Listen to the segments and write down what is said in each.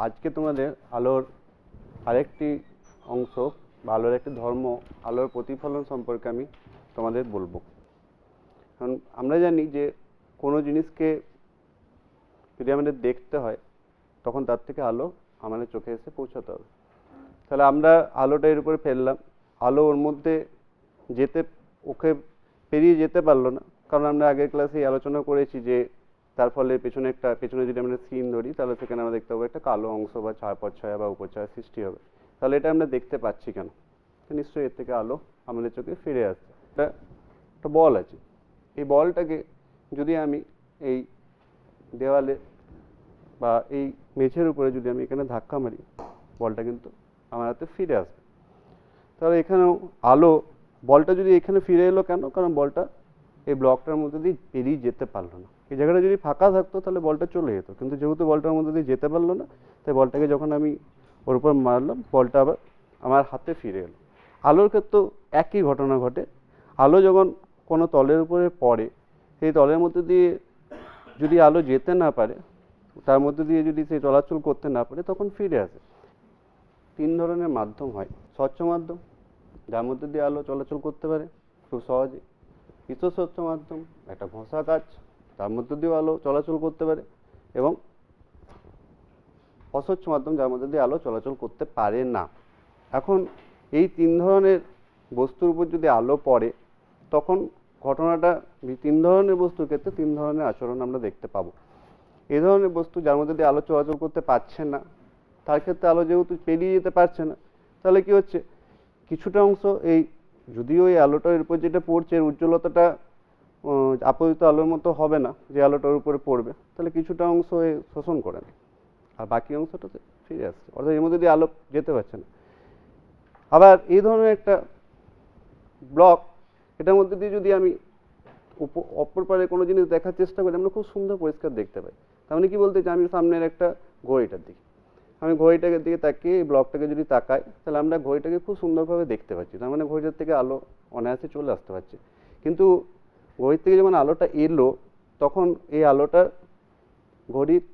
আজকে তোমাদের আলোর আরেকটি অংশ বা আলোর একটি ধর্ম, আলোর প্রতিফলন সম্পর্কে আমি তোমাদের বলব। কারণ আমরা জানি যে কোনো জিনিসকে যদি আমাদের দেখতে হয়, তখন তার থেকে আলো আমাদের চোখে এসে পৌঁছাতে হবে। তাহলে আমরা আলোটা এর উপরে ফেললাম। আলো ওর মধ্যে যেতে, ওকে পেরিয়ে যেতে পারল না। কারণ আমরা আগের ক্লাসেই আলোচনা করেছি যে তার ফলে পেছনে একটা, পেছনে যদি আমরা সিন ধরি, তাহলে সেখানে আমরা দেখতে পাবো একটা কালো অংশ বা ছায়াপচ্ছয়া বা উপছায়া সৃষ্টি হবে। তাহলে এটা আমরা দেখতে পাচ্ছি কেন? নিশ্চয়ই এর থেকে আলো আমাদের চোখে ফিরে আসছে। এটা একটা বল আছে। এই বলটাকে যদি আমি এই দেওয়ালে বা এই মেঝের উপরে যদি আমি এখানে ধাক্কা মারি, বলটা কিন্তু আমার হাতে ফিরে আসবে। তাহলে এখানেও আলো, বলটা যদি এখানে ফিরে এলো কেন? কারণ বলটা এই ব্লকটার মধ্যে দিয়ে পেরিয়ে যেতে পারল না। এই জায়গাটা যদি ফাঁকা থাকতো, তাহলে বলটা চলে যেত। কিন্তু যেহেতু বলটার মধ্যে দিয়ে যেতে পারল না, তাই বলটাকে যখন আমি ওর উপর মারলাম, বলটা আবার আমার হাতে ফিরে এলো। আলোর ক্ষেত্রেও একই ঘটনা ঘটে। আলো যখন কোনো তলের উপরে পড়ে, সেই তলের মধ্যে দিয়ে যদি আলো যেতে না পারে, তার মধ্যে দিয়ে যদি সে চলাচল করতে না পারে, তখন ফিরে আসে। তিন ধরনের মাধ্যম হয়। স্বচ্ছ মাধ্যম, যার মধ্যে দিয়ে আলো চলাচল করতে পারে খুব সহজে ইতর স্বচ্ছ মাধ্যম, একটা ঘষা কাজ তার মধ্যে দিয়েও আলো চলাচল করতে পারে এবং অস্বচ্ছ মাধ্যম যার মধ্যে দিয়ে আলো চলাচল করতে পারে না। এখন এই তিন ধরনের বস্তুর উপর যদি আলো পড়ে, তখন ঘটনাটা তিন ধরনের বস্তুর ক্ষেত্রে তিন ধরনের আচরণ আমরা দেখতে পাবো। এই ধরনের বস্তু যার মধ্যে দিয়ে আলো চলাচল করতে পারছে না, তার ক্ষেত্রে আলো যেহেতু পেরিয়ে যেতে পারছে না, তাহলে কি হচ্ছে? কিছুটা অংশ এই যদিও এই আলোটার উপর যেটা পড়ছে, এর উজ্জ্বলতাটা আপতিত আলোর মতো হবে না, যে আলোটার উপরে পড়বে, তাহলে কিছুটা অংশ শোষণ করে নেয়। আর বাকি অংশটাতে ফিরে আসছে। অর্থাৎ এর মধ্যে দিয়ে আলো যেতে পারছে না। আবার এই ধরনের একটা ব্লক, এটার মধ্যে দিয়ে যদি আমি অপর পারে কোনো জিনিস দেখার চেষ্টা করি, আমরা খুব সুন্দর পরিষ্কার দেখতে পাই। তার মানে কি বলতে চাই, আমি সামনের একটা ঘড়িটার দিকে, আমি ঘড়িটাকে দিকে তাকিয়ে এই ব্লকটাকে যদি তাকাই, তাহলে আমরা ঘড়িটাকে খুব সুন্দরভাবে দেখতে পাচ্ছি। তার মানে ঘড়িটার থেকে আলো অনায়াসে চলে আসতে পারছে। কিন্তু ঘড়ির থেকে যখন আলোটা এলো, তখন এই আলোটা ঘড়ির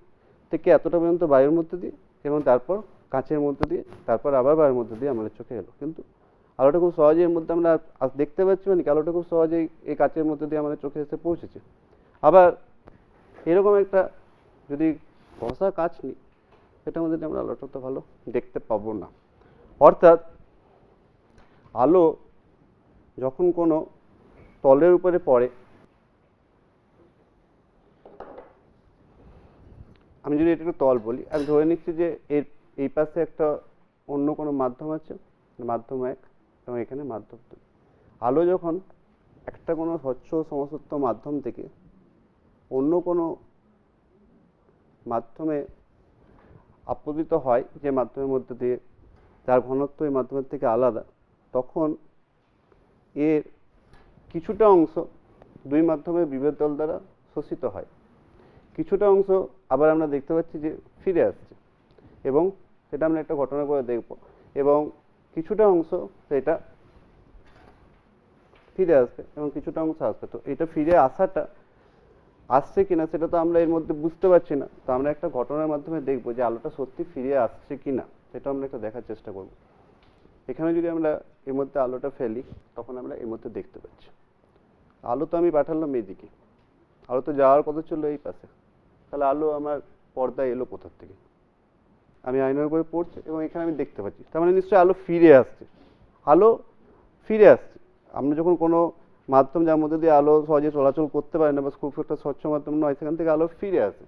থেকে এতটা পর্যন্ত বায়ুর মধ্যে দিয়ে এবং তারপর কাঁচের মধ্যে দিয়ে, তারপর আবার বায়ুর মধ্যে দিয়ে আমাদের চোখে এলো। কিন্তু আলোটা খুব সহজেই এর মধ্যে আমরা দেখতে পাচ্ছি মানে আলোটা খুব সহজেই এই কাঁচের মধ্যে দিয়ে আমাদের চোখে এসে পৌঁছেছে। আবার এরকম একটা যদি ঘষা কাঁচ নিই, সেটার মধ্যে আমরা আলোটা তো ভালো দেখতে পাবো না। অর্থাৎ আলো যখন কোনো তলের উপরে পড়ে। আমি যদি এটাকে তল বলি, আমি ধরে নিচ্ছি যে এর, এই পাশে একটা অন্য কোনো মাধ্যম আছে, মাধ্যম এক এবং এখানে মাধ্যম দুই। আলো যখন একটা কোনো স্বচ্ছ সমসত্ব মাধ্যম থেকে অন্য কোনো মাধ্যমে আপতিত হয় যে মাধ্যমের মধ্যে দিয়ে, যার ঘনত্ব এই মাধ্যমের থেকে আলাদা, তখন এর কিছুটা অংশ দুই মাধ্যমে বিভেদ দল দ্বারা শোষিত হয়। কিছুটা অংশ আবার আমরা দেখতে পাচ্ছি যে ফিরে আসছে এবং সেটা আমরা একটা ঘটনা করে দেখব এবং কিছুটা অংশ সেটা ফিরে আসবে এবং কিছুটা অংশ আসবে। তো এটা ফিরে আসাটা আসছে কিনা সেটা তো আমরা এর মধ্যে বুঝতে পারছি না। তো আমরা একটা ঘটনার মাধ্যমে দেখব যে আলোটা সত্যি ফিরে আসছে কিনা, সেটা আমরা একটা দেখার চেষ্টা করব। এখানে যদি আমরা এর মধ্যে আলোটা ফেলি, তখন আমরা এর মধ্যে দেখতে পাচ্ছি। আলো তো আমি পাঠালাম এইদিকে। আলো তো যাওয়ার কথা ছিল এই পাশে। তাহলে আলো আমার পর্দায় এলো কোথার থেকে? আমি আয়নার উপরে পড়ছি এবং এখানে আমি দেখতে পাচ্ছি। তার মানে নিশ্চয়ই আলো ফিরে আসছে। আলো ফিরে আসছে। আমরা যখন কোনো মাধ্যম যার মধ্যে দিয়ে আলো সহজে চলাচল করতে পারে না বা খুব একটা স্বচ্ছ মাধ্যম নয়, সেখান থেকে আলো ফিরে আসে।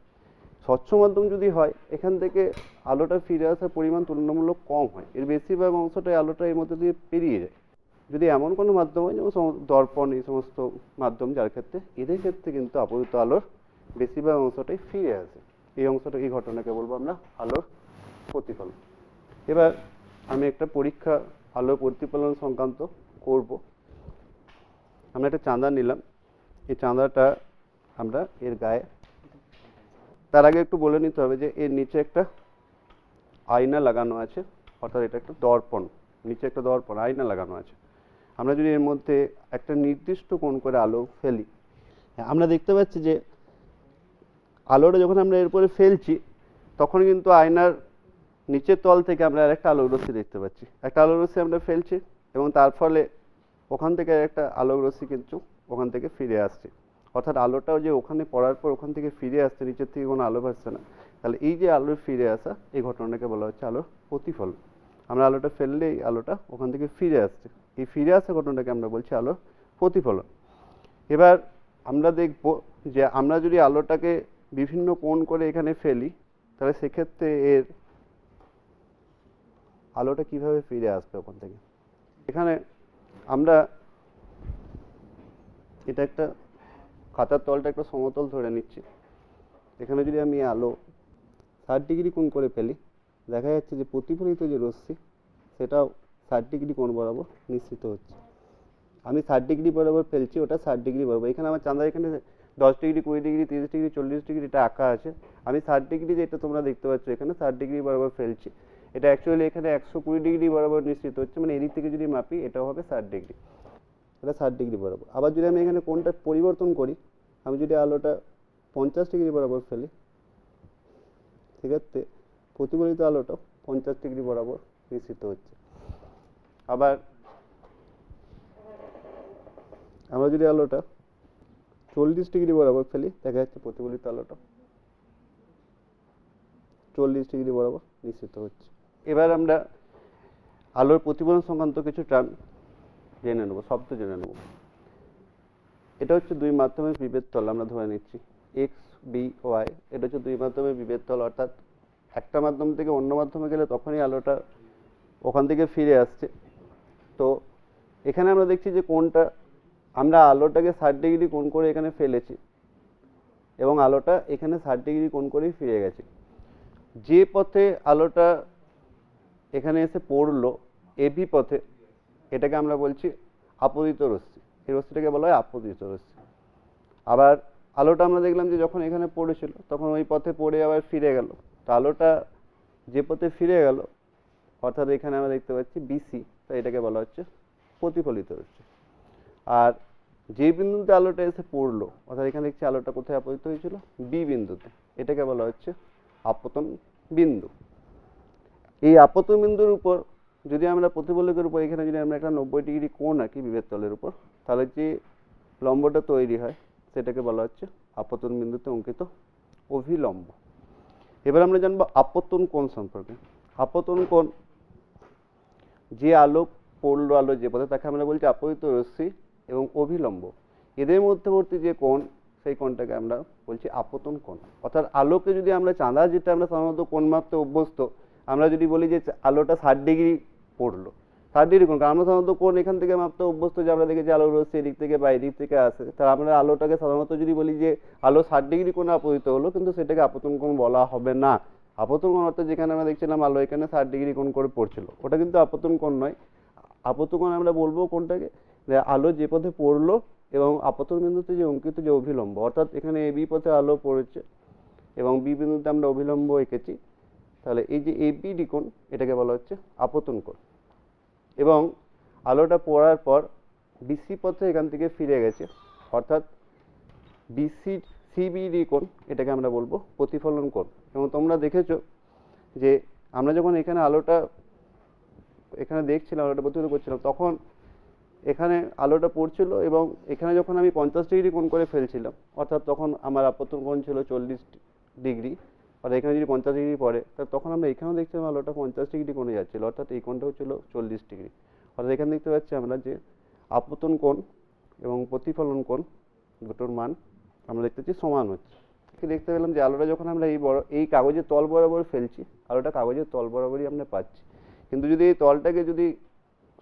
স্বচ্ছ মাধ্যম যদি হয়, এখান থেকে আলোটা ফিরে আসার পরিমাণ তুলনামূলক কম হয়। এর বেশিরভাগ অংশটাই আলোটা এর মধ্যে দিয়ে পেরিয়ে যায়। যদি এমন কোনো মাধ্যম হয়, যেমন দর্পণ, এই সমস্ত মাধ্যম, যার ক্ষেত্রে এদের ক্ষেত্রে কিন্তু আপতিত আলোর বেশিরভাগ অংশটাই ফিরে আসে। এই অংশটা এই ঘটনাকে বলব আমরা আলোর প্রতিফলন। এবার আমি একটা পরীক্ষা আলোর প্রতিফলন সংক্রান্ত করব। আমরা একটা চাঁদা নিলাম। এই চাঁদাটা আমরা এর গায়ে, তার আগে একটু বলে নিতে হবে যে, এর নিচে একটা আয়না লাগানো আছে, অর্থাৎ এটা একটা দর্পণ। নিচে একটা দর্পণ, আয়না লাগানো আছে। আমরা যদি এর মধ্যে একটা নির্দিষ্ট কোণ করে আলো ফেলি, আমরা দেখতে পাচ্ছি যে আলোটা যখন আমরা এর উপরে ফেলছি, তখন কিন্তু আয়নার নিচের তল থেকে আমরা আরেকটা আলোক রশ্মি দেখতে পাচ্ছি। একটা আলোক রশ্মি আমরা ফেলছি এবং তার ফলে ওখান থেকে একটা আলোক রশ্মি কিন্তু ওখান থেকে ফিরে আসছে। অর্থাৎ আলোটাও যে ওখানে পড়ার পর ওখান থেকে ফিরে আসছে, নিচের থেকে কোনো আলো ভাসছে না। তাহলে এই যে আলোর ফিরে আসা, এই ঘটনাটাকে বলা হচ্ছে আলোর প্রতিফলন। আমরা আলোটা ফেললেই আলোটা ওখান থেকে ফিরে আসছে। এই ফিরে আসা ঘটনাটাকে আমরা বলছি আলোর প্রতিফলন। এবার আমরা দেখব যে আমরা যদি আলোটাকে বিভিন্ন কোণ করে এখানে ফেলি, তাহলে সেক্ষেত্রে এর আলোটা কীভাবে ফিরে আসবে ওখান থেকে? এখানে আমরা এটা একটা খাতার তলটা একটা সমতল ধরে নিচ্ছি। এখানে যদি আমি আলো ষাট ডিগ্রি কোণ করে ফেলি, দেখা যাচ্ছে যে প্রতিফলিত যে রশ্মি, সেটাও ষাট ডিগ্রি কোণ বরাবর নিশ্চিত হচ্ছে। আমি ষাট ডিগ্রি বরাবর ফেলছি, ওটা ষাট ডিগ্রি বরাবর। এখানে আমার চাঁদা, এখানে দশ ডিগ্রি, কুড়ি ডিগ্রি, তিরিশ ডিগ্রি, চল্লিশ ডিগ্রি, এটা আঁকা আছে। আমি ষাট ডিগ্রি যেটা তোমরা দেখতে পাচ্ছ এখানে, ষাট ডিগ্রি বরাবর ফেলছি। এটা অ্যাকচুয়ালি এখানে একশো কুড়ি ডিগ্রি বরাবর নিশ্চিত হচ্ছে মানে এদিক থেকে যদি মাপি, এটাও হবে ষাট ডিগ্রি। এটা ষাট ডিগ্রি বরাবর। আবার যদি আমি এখানে কোনটা পরিবর্তন করি, আমি যদি আলোটা পঞ্চাশ ডিগ্রি বরাবর ফেলি সেক্ষেত্রে প্রতিফলিত আলোটা পঞ্চাশ ডিগ্রি বরাবর নিশ্চিত হচ্ছে। আবার আমরা যদি আলোটা চল্লিশ ডিগ্রি বরাবর ফেলি, দেখা যাচ্ছে প্রতিফলিত আলোটা চল্লিশ ডিগ্রি বরাবর নিশ্চিত হচ্ছে। এবার আমরা আলোর প্রতিফলন সংক্রান্ত কিছু টার্ম জেনে নেব, শব্দ জেনে নেব। এটা হচ্ছে দুই মাধ্যমের বিভেদ তল, আমরা ধরে নিচ্ছি। এক্স বি ওয়াই এটা হচ্ছে দুই মাধ্যমের বিভেদ তল, অর্থাৎ একটা মাধ্যম থেকে অন্য মাধ্যমে গেলে তখনই আলোটা ওখান থেকে ফিরে আসছে। তো এখানে আমরা দেখছি যে কোনটা, আমরা আলোটাকে ষাট ডিগ্রি কোণ করে এখানে ফেলেছি এবং আলোটা এখানে ষাট ডিগ্রি কোণ করেই ফিরে গেছে। যে পথে আলোটা এখানে এসে পড়ল এবি পথে, এটাকে আমরা বলছি আপতিত রশ্মি। এই রশ্মিটাকে বলা হয় আপতিত রশ্মি। আবার আলোটা আমরা দেখলাম যে যখন এখানে পড়েছিল, তখন ওই পথে পড়ে আবার ফিরে গেল। তো আলোটা যে পথে ফিরে গেল, অর্থাৎ এখানে আমরা দেখতে পাচ্ছি বিসি তাই এটাকে বলা হচ্ছে প্রতিফলিত রশ্মি। আর যে বিন্দুতে আলোটা এসে পড়ল, অর্থাৎ এখানে দেখছি আলোটা কোথায় আপতিত হয়েছিল? বি বিন্দুতে। এটাকে বলা হচ্ছে আপতন বিন্দু। এই আপতন বিন্দুর উপর যদি আমরা প্রতিফলকের উপর, এখানে যদি আমরা একটা নব্বই ডিগ্রি কোণ আঁকি বিভেদ তলের উপর, তাহলে যে লম্বটা তৈরি হয়, সেটাকে বলা হচ্ছে আপতন বিন্দুতে অঙ্কিত অভিলম্ব। এবার আমরা জানব আপতন কোণ সম্পর্কে। আপতন কোণ যে আলো পড়ল আলো যে পথে, তাকে আমরা বলছি আপতিত রশ্মি এবং অভিলম্ব। এদের মধ্যবর্তী যে কোণ, সেই কোণটাকে আমরা বলছি আপতন কোণ। অর্থাৎ আলোকে যদি আমরা চাঁদা, যেটা আমরা সাধারণত কোণ মাপতে অভ্যস্ত, আমরা যদি বলি যে আলোটা ষাট ডিগ্রি পড়ল, ষাট ডিগ্রি কোণ, কারণ আমরা সাধারণত কোণ এখান থেকে মাপতে অভ্যস্ত, যে আমরা দেখেছি আলো রশ্মি এদিক থেকে বা এদিক থেকে আসে, তাহলে আমরা আলোটাকে সাধারণত যদি বলি যে আলো ষাট ডিগ্রি কোণে আপতিত হলো, কিন্তু সেটাকে আপতন কোণ বলা হবে না। আপতন কোণ অর্থাৎ যেখানে আমরা দেখছিলাম আলো, এখানে ষাট ডিগ্রি কোণ করে পড়ছিল। ওটা কিন্তু আপতন কোণ নয়। আপতন কোণ আমরা বলব কোনটাকে যে আলো যে পথে পড়ল এবং আপতন বিন্দুতে যে অঙ্কিত যে অভিলম্ব, অর্থাৎ এখানে এ বি পথে আলো পড়েছে এবং বি বিন্দুতে আমরা অভিলম্ব এঁকেছি। তাহলে এই যে এ বি কোণ, এটাকে বলা হচ্ছে আপতন কোণ। এবং আলোটা পড়ার পর বিসি পথে এখান থেকে ফিরে গেছে। অর্থাৎ বিসি সিবিডি কোণ, এটাকে আমরা বলব প্রতিফলন কোণ। এবং তোমরা দেখেছ যে আমরা যখন এখানে আলোটা, এখানে দেখছিলাম, আলোটা প্রতিফলিত করছিলাম, তখন এখানে আলোটা পড়ছিল এবং এখানে যখন আমি পঞ্চাশ ডিগ্রি কোণ করে ফেলছিলাম, অর্থাৎ তখন আমার আপতন কোণ ছিল চল্লিশ ডিগ্রি, আর এখানে যদি পঞ্চাশ ডিগ্রি পড়ে, তা তখন আমরা এখানেও দেখছিলাম আলোটা পঞ্চাশ ডিগ্রি কোণে যাচ্ছিল, অর্থাৎ এই কোণটাও ছিল চল্লিশ ডিগ্রি। অর্থাৎ এখানে দেখতে পাচ্ছি আমরা যে আপতন কোণ এবং প্রতিফলন কোণ, দুটোর মান আমরা দেখতে পাচ্ছি সমান হচ্ছে। দেখতে পেলাম যে আলোটা যখন আমরা এই বড় এই কাগজের তল বরাবর ফেলছি, আলোটা কাগজের তল বরাবরই আমরা পাচ্ছি। কিন্তু যদি এই তলটাকে যদি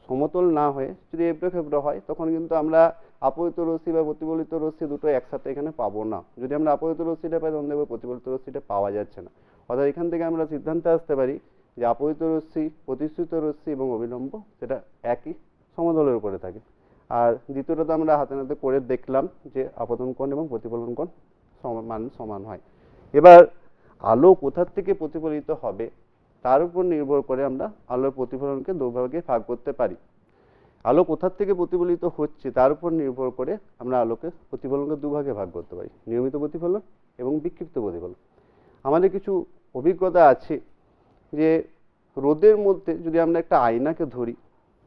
সমতল না হয়ে যদি এবড়ো খেবড়ো হয়, তখন কিন্তু আমরা আপতিত রশ্মি বা প্রতিফলিত রশ্মি দুটো একসাথে এখানে পাবো না। যদি আমরা আপতিত রশ্মিটা পাই, তখন দেখব প্রতিফলিত রশ্মিটা পাওয়া যাচ্ছে না। অর্থাৎ এখান থেকে আমরা সিদ্ধান্তে আসতে পারি যে আপতিত রশ্মি, প্রতিশ্রুত রশ্মি এবং অবিলম্ব, সেটা একই সমতলের উপরে থাকে। আর দ্বিতীয়টা তো আমরা হাতে নাতে করে দেখলাম যে আপতন কোণ এবং প্রতিফলন কোণ সমান সমান হয়। এবার আলো কোথার থেকে প্রতিফলিত হবে, তার উপর নির্ভর করে আমরা আলোর প্রতিফলনকে দুভাগে ভাগ করতে পারি। আলো কোথার থেকে প্রতিফলিত হচ্ছে, তার উপর নির্ভর করে আমরা আলোকে প্রতিফলনকে দুভাগে ভাগ করতে পারি, নিয়মিত প্রতিফলন এবং বিক্ষিপ্ত প্রতিফলন। আমাদের কিছু অভিজ্ঞতা আছে যে রোদের মধ্যে যদি আমরা একটা আয়নাকে ধরি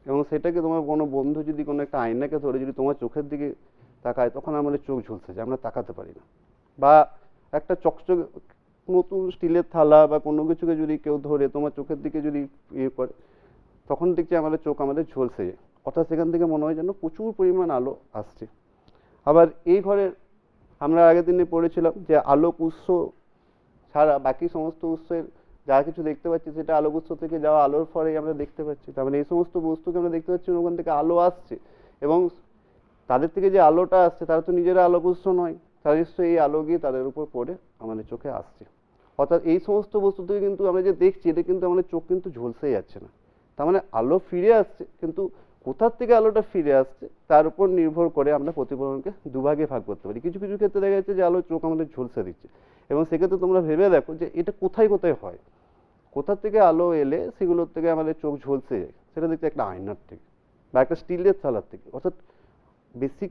এবং সেটাকে তোমার কোনো বন্ধু যদি কোনো একটা আয়নাকে ধরে যদি তোমার চোখের দিকে তাকায়, তখন আমাদের চোখ ঝলসে যায়, আমরা তাকাতে পারি না। বা একটা চকচকে নতুন স্টিলের থালা বা কোনো কিছুকে যদি কেউ ধরে তোমার চোখের দিকে যদি ইয়ে করে, তখন দেখছি আমাদের চোখ আমাদের ঝলসে যায়। অর্থাৎ সেখান থেকে মনে হয় যেন প্রচুর পরিমাণ আলো আসছে। আবার এই ঘরের আমরা আগের দিনে পড়েছিলাম যে আলোক উৎস ছাড়া বাকি সমস্ত উৎসের যা কিছু দেখতে পাচ্ছি সেটা আলোক উৎস থেকে যাওয়া আলোর ফলেই আমরা দেখতে পাচ্ছি। তার মানে এই সমস্ত বস্তুকে আমরা দেখতে পাচ্ছি, ওখান থেকে আলো আসছে। এবং তাদের থেকে যে আলোটা আসছে, তারা তো নিজেরা আলোক উৎস নয়। তারা নিশ্চয়ই এই আলো গিয়ে তাদের উপর পড়ে, আমাদের চোখে আসছে। অর্থাৎ এই সমস্ত বস্তু থেকে কিন্তু আমরা যে দেখছি, এটা কিন্তু আমাদের চোখ কিন্তু ঝলসে যাচ্ছে না। তার মানে আলো ফিরে আসছে, কিন্তু কোথার থেকে আলোটা ফিরে আসছে, তার উপর নির্ভর করে আমরা প্রতিফলনকে দুভাগে ভাগ করতে পারি। কিছু কিছু ক্ষেত্রে দেখা যাচ্ছে যে আলো চোখ আমাদের ঝলসে দিচ্ছে। এবং সেক্ষেত্রে তোমরা ভেবে দেখো যে এটা কোথায় কোথায় হয়? কোথা থেকে আলো এলে সেগুলোর থেকে আমাদের চোখ ঝলসে যায়? সেটা দেখতে একটা আয়নার থেকে বা একটা স্টিলের থালার থেকে। অর্থাৎ বেসিক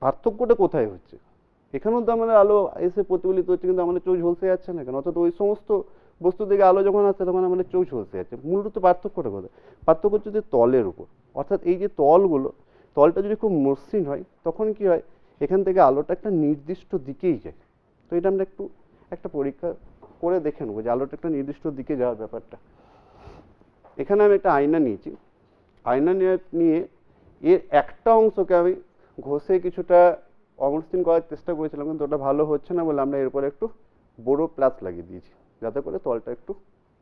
পার্থক্যটা কোথায় হচ্ছে? এখানেও তো আমাদের আলো এসে প্রতিফলিত হচ্ছে কিন্তু আমাদের চোখ ঝলসে যাচ্ছে না কেন? অর্থাৎ ওই সমস্ত বস্তু থেকে আলো যখন আসছে, তখন আমাদের চোখ ঝলসে যাচ্ছে। মূলত পার্থক্যটা কোথায়? পার্থক্য হচ্ছে যে তলের উপর। অর্থাৎ এই যে তলগুলো, তলটা যদি খুব মসৃণ হয়, তখন কি হয়? এখান থেকে আলোটা একটা নির্দিষ্ট দিকেই যায়। তো এটা আমরা একটু একটা পরীক্ষা করে দেখে নেব যে আলোটা একটা নির্দিষ্ট দিকে যাওয়ার ব্যাপারটা। এখানে আমি একটা আয়না নিয়েছি। আয়না নিয়ে এর একটা অংশকে আমি ঘষে কিছুটা অমসৃণ করার চেষ্টা করেছিলাম, কিন্তু ওটা ভালো হচ্ছে না বলে আমরা এরপরে একটু বড় প্লাস লাগিয়ে দিয়েছি। যাতে করে তলটা একটু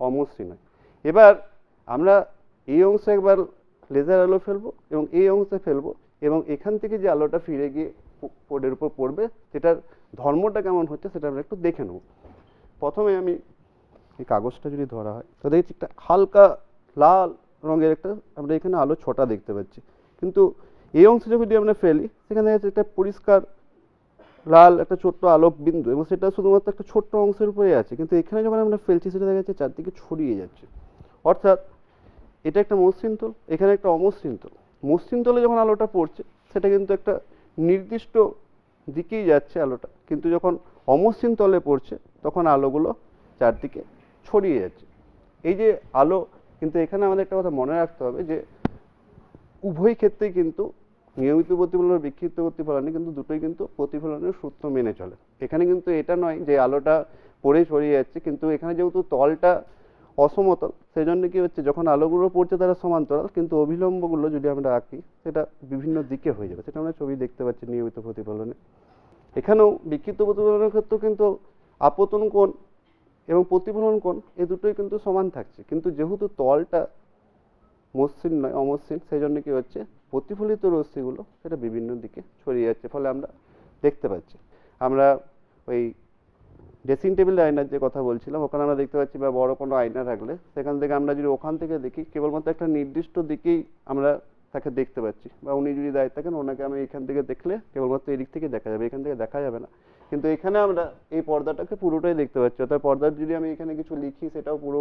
অমসৃণ হয়। এবার আমরা এই অংশে একবার লেজার আলো ফেলব এবং এই অংশে ফেলব এবং এখান থেকে যে আলোটা ফিরে গিয়ে বোর্ডের উপর পড়বে, সেটার ধর্মটা কেমন হচ্ছে সেটা আমরা একটু দেখে নেব। প্রথমে আমি এই কাগজটা যদি ধরা হয়, তো দেখছি একটা হালকা লাল রঙের একটা আমরা এখানে আলো ছটা দেখতে পাচ্ছি। কিন্তু এই অংশে যদি আমরা ফেলি, সেখানে একটা পরিষ্কার লাল একটা ছোট্ট আলোক বিন্দু এবং সেটা শুধুমাত্র একটা ছোট্ট অংশের উপরে আছে। কিন্তু এখানে যখন আমরা ফেলছি, সেটা দেখা যাচ্ছে চারদিকে ছড়িয়ে যাচ্ছে। অর্থাৎ এটা একটা মসৃণ তল, এখানে একটা অমসৃণ তল। মসৃণ তলে যখন আলোটা পড়ছে, সেটা কিন্তু একটা নির্দিষ্ট দিকেই যাচ্ছে আলোটা। কিন্তু যখন অমসৃণ তলে পড়ছে, তখন আলোগুলো চারদিকে ছড়িয়ে যাচ্ছে। এই যে আলো, কিন্তু এখানে আমাদের একটা কথা মনে রাখতে হবে যে, উভয় ক্ষেত্রেই কিন্তু নিয়মিত প্রতিফলন বিক্ষিপ্ত প্রতিফলনে কিন্তু দুটোই কিন্তু প্রতিফলনের সূত্র মেনে চলে। এখানে কিন্তু এটা নয় যে আলোটা পড়ে ছড়িয়ে যাচ্ছে, কিন্তু এখানে যেহেতু তলটা অসমতল সেই জন্য কি হচ্ছে, যখন আলোগুলো পড়ছে তারা সমান্তরাল, কিন্তু অভিলম্বগুলো যদি আমরা আঁকি, সেটা বিভিন্ন দিকে হয়ে যাবে। সেটা আমরা ছবি দেখতে পাচ্ছি নিয়মিত প্রতিফলনে। এখানেও বিক্ষিপ্ত প্রতিফলনের ক্ষেত্রেও কিন্তু আপতন কোণ এবং প্রতিফলন কোণ এই দুটোই কিন্তু সমান থাকছে। কিন্তু যেহেতু তলটা মসৃণ নয়, অমসৃণ সেই জন্য কি হচ্ছে প্রতিফলিত রশ্মিগুলো সেটা বিভিন্ন দিকে ছড়িয়ে যাচ্ছে, ফলে আমরা দেখতে পাচ্ছি। আমরা ওই ড্রেসিং টেবিল আয়নার যে কথা বলছিলাম, ওখানে আমরা দেখতে পাচ্ছি বা বড় কোনো আয়না থাকলে সেখান থেকে আমরা যদি ওখান থেকে দেখি, কেবলমাত্র একটা নির্দিষ্ট দিকেই আমরা তাকে দেখতে পাচ্ছি বা উনি যদি দায়িত্ব থাকেন, ওনাকে আমি এখান থেকে দেখলে কেবলমাত্র এদিক থেকে দেখা যাবে, এখান থেকে দেখা যাবে না। কিন্তু এখানে আমরা এই পর্দাটাকে পুরোটাই দেখতে পাচ্ছি। অর্থাৎ পর্দার যদি আমি এখানে কিছু লিখি, সেটাও পুরো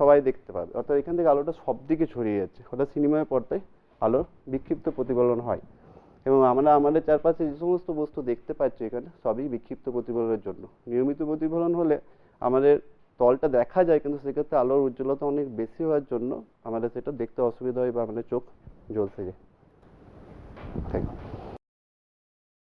সবাই দেখতে পাবে। অর্থাৎ এখান থেকে আলোটা সব দিকে ছড়িয়ে যাচ্ছে। অর্থাৎ সিনেমায় পর্দায় আলোর বিক্ষিপ্ত প্রতিফলন হয়। এবং আমরা আমাদের চারপাশে যে সমস্ত বস্তু দেখতে পাচ্ছি এখানে, সবই বিক্ষিপ্ত প্রতিফলনের জন্য। নিয়মিত প্রতিফলন হলে আমাদের তলটা দেখা যায়, কিন্তু সেক্ষেত্রে আলোর উজ্জ্বলতা অনেক বেশি হওয়ার জন্য আমাদের সেটা দেখতে অসুবিধা হয় বা আমাদের চোখ জ্বলতে যায় থ্যাংক ইউ।